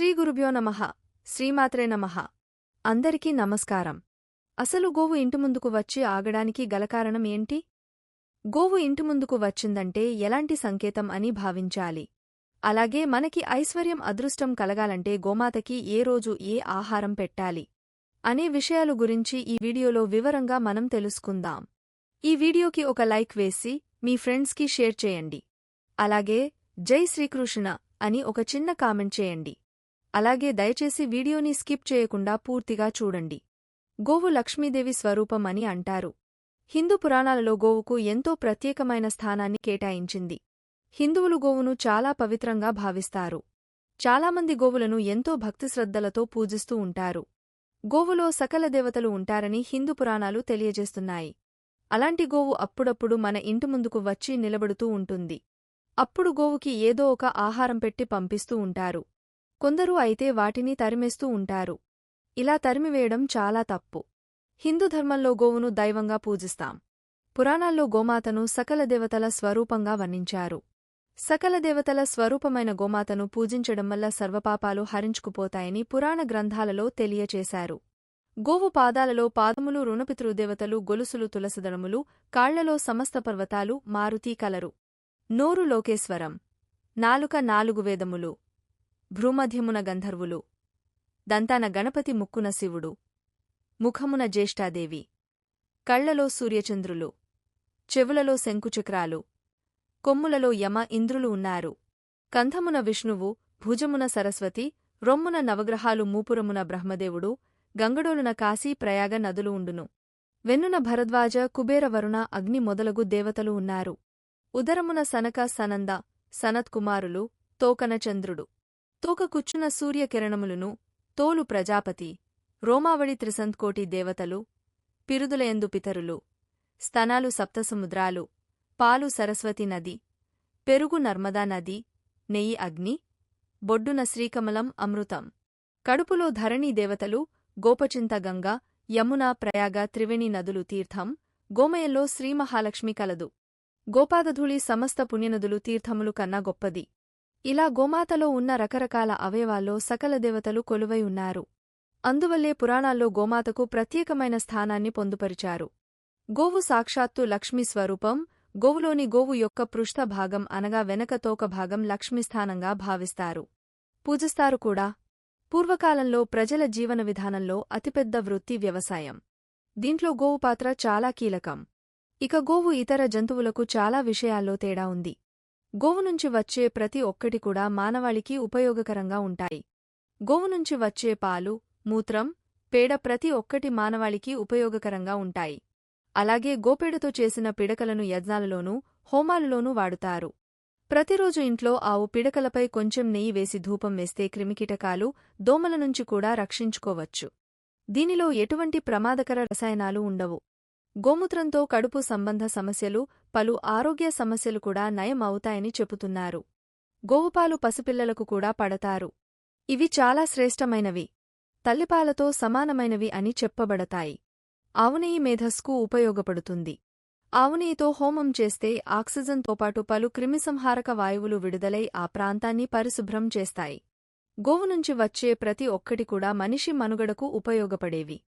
శ్రీ గురుభ్యో నమః. శ్రీమాత్రే నమః. అందరికీ నమస్కారం. అసలు గోవు ఇంటి ముందుకు వచ్చి ఆగడానికి గల కారణం ఏంటి? గోవు ఇంటి ముందుకు వచ్చిందంటే ఎలాంటి సంకేతం అని భావించాలి. అలాగే మనకి ఐశ్వర్యం అదృష్టం కలగాలంటే గోమాతకి ఏ రోజు ఏ ఆహారం పెట్టాలి? అనే విషయాలు గురించి ఈ వీడియోలో వివరంగా మనం తెలుసుకుందాం. ఈ వీడియోకి ఒక లైక్ వేసి మీ ఫ్రెండ్స్కి షేర్ చేయండి. అలాగే జై శ్రీకృష్ణ అని ఒక చిన్న కామెంట్ చేయండి. అలాగే దయచేసి వీడియోని స్కిప్ చేయకుండా పూర్తిగా చూడండి. గోవు లక్ష్మీదేవి స్వరూపం అని అంటారు. హిందూ పురాణాలలో గోవుకు ఎంతో ప్రత్యేకమైన స్థానాన్ని కేటాయించింది. హిందువులు గోవును చాలా పవిత్రంగా భావిస్తారు. చాలామంది గోవులను ఎంతో భక్తిశ్రద్ధలతో పూజిస్తూ ఉంటారు. గోవులో సకల దేవతలు ఉంటారని హిందూ పురాణాలు తెలియజేస్తున్నాయి. అలాంటి గోవు అప్పుడప్పుడు మన ఇంటి ముందుకు వచ్చి నిలబడుతూ ఉంటుంది. అప్పుడు గోవుకి ఏదో ఒక ఆహారం పెట్టి పంపిస్తూ ఉంటారు. కొందరు అయితే వాటిని తరిమేస్తూ ఉంటారు. ఇలా తరిమివేయడం చాలా తప్పు. హిందూ ధర్మంలో గోవును దైవంగా పూజిస్తాం. పురాణాల్లో గోమాతను సకల దేవతల స్వరూపంగా వర్ణించారు. సకల దేవతల స్వరూపమైన గోమాతను పూజించడం వల్ల సర్వపాపాలు హరించుకుపోతాయని పురాణ గ్రంథాలలో తెలియచేశారు. గోవు పాదాలలో పాదములు రుణపితృదేవతలు గొలుసులు తులసిదళములు కాళ్ళలో సమస్త పర్వతాలు మారుతీ కలరు. నోరు లోకేశ్వరం. నాలుక నాలుగు వేదములు. భ్రూమధ్యమున గంధర్వులు దంతాన గణపతి ముక్కున శివుడు ముఖమున జ్యేష్ఠాదేవి కళ్ళలో సూర్యచంద్రులు చెవులలో శంకుచక్రాలు కొమ్ములలో యమ ఇంద్రులు ఉన్నారు. కంధమున విష్ణువు భుజమున సరస్వతి రొమ్మున నవగ్రహాలు మూపురమున బ్రహ్మదేవుడు గంగడోలున కాశీ ప్రయాగ నదులు ఉండును. వెన్నున భరద్వాజ కుబేరవరుణ అగ్ని మొదలగు దేవతలు ఉన్నారు. ఉదరమున సనక సనంద సనత్కుమారులు తోకనచంద్రుడు. చంద్రుడు తోక కుచ్చున సూర్యకిరణములును తోలు ప్రజాపతి రోమావళి త్రిసంత్కోటి దేవతలు పిరుదులయందు పితరులు స్తనాలు సప్తసముద్రాలు పాలు సరస్వతి నది పెరుగు నర్మదా నది నెయ్యి అగ్ని బొడ్డున శ్రీకమలం అమృతం. కడుపులో ధరణీ దేవతలు గోపచింత గంగ యమున ప్రయాగ త్రివేణి నదులు తీర్థం గోమయంలో శ్రీమహాలక్ష్మి కలదు. గోపాదధూళి సమస్త పుణ్యనదులు తీర్థములు కన్నా గొప్పది. ఇలా గోమాతలో ఉన్న రకరకాల అవయవాల్లో సకల దేవతలు కొలువై ఉన్నారు. అందువల్లే పురాణాల్లో గోమాతకు ప్రత్యేకమైన స్థానాన్ని పొందుపరిచారు. గోవు సాక్షాత్తు లక్ష్మీ స్వరూపం గోవులోని గోవు యొక్క పృష్ఠ భాగం అనగా వెనక తోక భాగం లక్ష్మీస్థానంగా భావిస్తారు. పూజిస్తారు కూడా. పూర్వకాలంలో ప్రజల జీవన విధానంలో అతిపెద్ద వృత్తి వ్యవసాయం. దీంట్లో గోవు పాత్ర చాలా కీలకం. ఇక గోవు ఇతర జంతువులకు చాలా విషయాల్లో తేడా ఉంది. గోవు నుంచి వచ్చే ప్రతి ఒక్కటి కూడా మానవాళికి ఉపయోగకరంగా ఉంటాయి. గోవు నుంచి వచ్చే పాలు మూత్రం పేడ ప్రతి ఒక్కటి మానవాళికి ఉపయోగకరంగా ఉంటాయి. అలాగే గోపేడతో చేసిన పిడకలను యజ్ఞాలలోనూ హోమాలలోనూ వాడుతారు. ప్రతిరోజు ఇంట్లో ఆవు పిడకలపై కొంచెం నెయ్యి వేసి ధూపం వేస్తే క్రిమికీటకాలు దోమల నుంచి కూడా రక్షించుకోవచ్చు. దీనిలో ఎటువంటి ప్రమాదకర రసాయనాలు ఉండవు. గోమూత్రంతో కడుపు సంబంధ సమస్యలు పలు ఆరోగ్య సమస్యలు కూడా నయం అవుతాయని చెబుతున్నారు. గోవుపాలు పసిపిల్లలకు కూడా పడతారు. ఇవి చాలా శ్రేష్టమైనవి. తల్లిపాలతో సమానమైనవి అని చెప్పబడతాయి. ఆవునెయ్యి మేధస్కు ఉపయోగపడుతుంది. ఆవునెయ్యితో హోమం చేస్తే ఆక్సిజన్తో పాటు పలు క్రిమిసంహారక వాయువులు విడుదలై ఆ ప్రాంతాన్ని పరిశుభ్రం చేస్తాయి. గోవు నుంచి వచ్చే ప్రతి ఒక్కటి కూడా మనిషి మనుగడకు ఉపయోగపడేవి.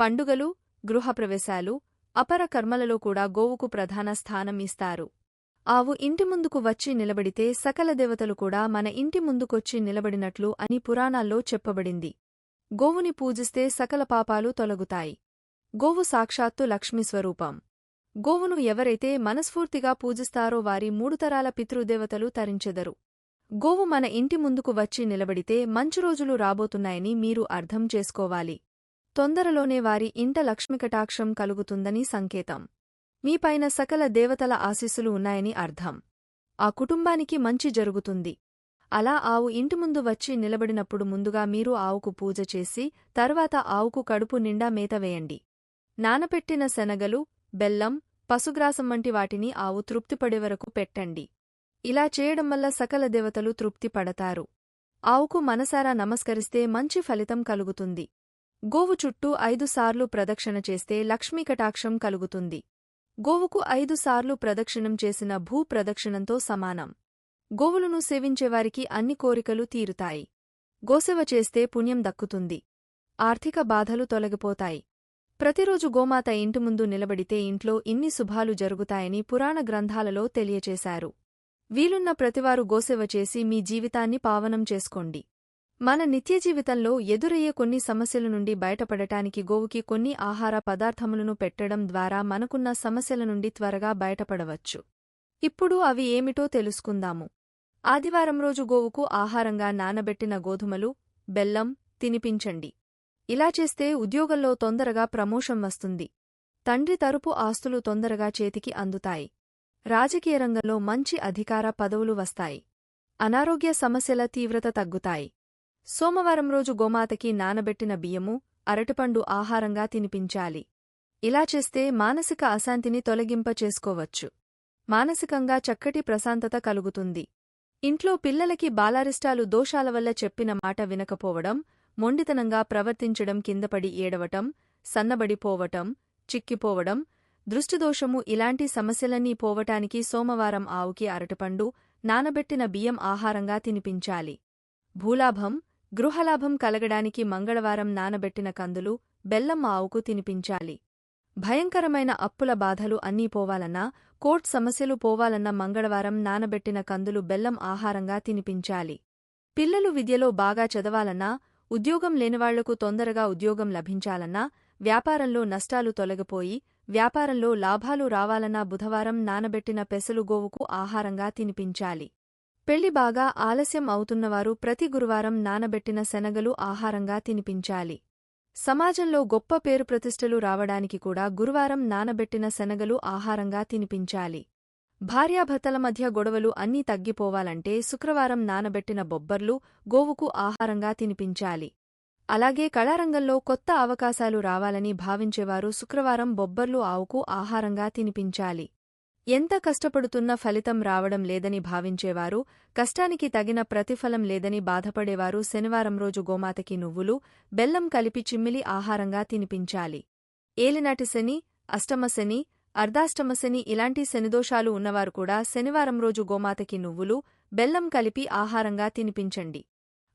పండుగలు గృహప్రవేశాలు అపర కర్మలలో కూడా గోవుకు ప్రధాన స్థానం ఇస్తారు. ఆవు ఇంటి ముందుకు వచ్చి నిలబడితే సకల దేవతలు కూడా మన ఇంటి ముందుకొచ్చి నిలబడినట్లు అని పురాణాల్లో చెప్పబడింది. గోవుని పూజిస్తే సకల పాపాలు తొలగుతాయి. గోవు సాక్షాత్తు లక్ష్మీస్వరూపం గోవును ఎవరైతే మనస్ఫూర్తిగా పూజిస్తారో వారి మూడు తరాల పితృదేవతలు తరించెదరు. గోవు మన ఇంటి ముందుకు వచ్చి నిలబడితే మంచు రోజులు రాబోతున్నాయని మీరు అర్థం చేసుకోవాలి. తొందరలోనే వారి ఇంట లక్ష్మికటాక్షం కలుగుతుందని సంకేతం. మీపైన సకల దేవతల ఆశీస్సులు ఉన్నాయని అర్థం. ఆ కుటుంబానికి మంచి జరుగుతుంది. అలా ఆవు ఇంటి ముందు వచ్చి నిలబడినప్పుడు ముందుగా మీరు ఆవుకు పూజ చేసి తర్వాత ఆవుకు కడుపు నిండా మేత వేయండి. నానపెట్టిన శనగలు బెల్లం పసుగ్రాసం వంటి వాటిని ఆవు తృప్తిపడే వరకు పెట్టండి. ఇలా చేయడం వల్ల సకల దేవతలు తృప్తి పడతారు. ఆవుకు మనసారా నమస్కరిస్తే మంచి ఫలితం కలుగుతుంది. గోవు చుట్టూ ఐదుసార్లు ప్రదక్షిణ చేస్తే లక్ష్మీ కటాక్షం కలుగుతుంది. గోవుకు ఐదుసార్లు ప్రదక్షిణం చేసిన భూ ప్రదక్షిణంతో సమానం. గోవులను సేవించేవారికి అన్ని కోరికలు తీరుతాయి. గోసెవ చేస్తే పుణ్యం దక్కుతుంది. ఆర్థిక బాధలు తొలగిపోతాయి. ప్రతిరోజు గోమాత ఇంటి ముందు నిలబడితే ఇంట్లో ఇన్ని శుభాలు జరుగుతాయని పురాణ గ్రంథాలలో తెలియచేశారు. వీలున్న ప్రతివారు గోసెవ చేసి మీ జీవితాన్ని పావనం చేసుకోండి. మన నిత్య జీవితంలో ఎదురయ్యే కొన్ని సమస్యల నుండి బయటపడటానికి గోవుకి కొన్ని ఆహార పదార్థములను పెట్టడం ద్వారా మనకున్న సమస్యల నుండి త్వరగా బయటపడవచ్చు. ఇప్పుడు అవి ఏమిటో తెలుసుకుందాము. ఆదివారం రోజు గోవుకు ఆహారంగా నానబెట్టిన గోధుమలు బెల్లం తినిపించండి. ఇలా చేస్తే ఉద్యోగంలో తొందరగా ప్రమోషన్ వస్తుంది. తండ్రి తరపు ఆస్తులు తొందరగా చేతికి అందుతాయి. రాజకీయ రంగంలో మంచి అధికార పదవులు వస్తాయి. అనారోగ్య సమస్యల తీవ్రత తగ్గుతాయి. సోమవారం రోజు గోమాతకి నానబెట్టిన బియ్యము అరటిపండు ఆహారంగా తినిపించాలి. ఇలా చేస్తే మానసిక అశాంతిని తొలగింప చేసుకోవచ్చు. మానసికంగా చక్కటి ప్రశాంతత కలుగుతుంది. ఇంట్లో పిల్లలకి బాలారిష్టాలు దోషాల వల్ల చెప్పిన మాట వినకపోవడం మొండితనంగా ప్రవర్తించడం కిందపడి ఏడవటం సన్నబడిపోవటం చిక్కిపోవడం దృష్టిదోషము ఇలాంటి సమస్యలన్నీ పోవటానికి సోమవారం ఆవుకి అరటిపండు నానబెట్టిన బియ్యం ఆహారంగా తినిపించాలి. భూలాభం గృహలాభం కలగడానికి మంగళవారం నానబెట్టిన కందులు బెల్లం ఆవుకు తినిపించాలి. భయంకరమైన అప్పుల బాధలు అన్నీ పోవాలన్నా కోర్ట్ సమస్యలు పోవాలన్న మంగళవారం నానబెట్టిన కందులు బెల్లం ఆహారంగా తినిపించాలి. పిల్లలు విద్యలో బాగా చదవాలన్నా ఉద్యోగం లేనివాళ్ళకు తొందరగా ఉద్యోగం లభించాలన్నా వ్యాపారంలో నష్టాలు తొలగిపోయి వ్యాపారంలో లాభాలు రావాలన్నా బుధవారం నానబెట్టిన పెసలు గోవుకు ఆహారంగా తినిపించాలి. పెళ్ళి బాగా ఆలస్యం అవుతున్నవారు ప్రతి గురువారం నానబెట్టిన శనగలు ఆహారంగా తినిపించాలి. సమాజంలో గొప్ప పేరు ప్రతిష్టలు రావడానికి కూడా గురువారం నానబెట్టిన శనగలు ఆహారంగా తినిపించాలి. భార్యాభర్తల మధ్య గొడవలు అన్నీ తగ్గిపోవాలంటే శుక్రవారం నానబెట్టిన బొబ్బర్లు గోవుకు ఆహారంగా తినిపించాలి. అలాగే కళారంగంలో కొత్త అవకాశాలు రావాలని భావించేవారు శుక్రవారం బొబ్బర్లు ఆవుకు ఆహారంగా తినిపించాలి. ఎంత కష్టపడుతున్న ఫలితం రావడం లేదని భావించేవారు కష్టానికి తగిన ప్రతిఫలం లేదని బాధపడేవారు శనివారం రోజు గోమాతకి నువ్వులు బెల్లం కలిపి చిమ్మిలి ఆహారంగా తినిపించాలి. ఏలినాటి శని అష్టమశని అర్ధాష్టమశని ఇలాంటి శనిదోషాలు ఉన్నవారు కూడా శనివారం రోజు గోమాతకి నువ్వులు బెల్లం కలిపి ఆహారంగా తినిపించండి.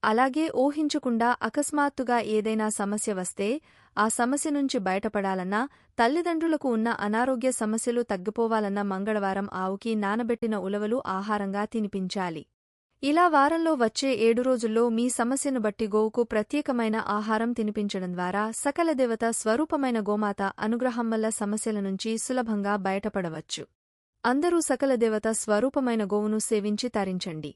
అలాగే ఊహించకుండా అకస్మాత్తుగా ఏదైనా సమస్య వస్తే ఆ సమస్య నుంచి బయటపడాలన్నా తల్లిదండ్రులకు ఉన్న అనారోగ్య సమస్యలు తగ్గిపోవాలన్న మంగళవారం ఆవుకి నానబెట్టిన ఉలవలు ఆహారంగా తినిపించాలి. ఇలా వారంలో వచ్చే ఏడు రోజుల్లో మీ సమస్యను బట్టి గోవుకు ప్రత్యేకమైన ఆహారం తినిపించడం ద్వారా సకల దేవత స్వరూపమైన గోమాత అనుగ్రహం వల్ల సమస్యల నుంచి సులభంగా బయటపడవచ్చు. అందరూ సకల దేవత స్వరూపమైన గోవును సేవించి తరించండి.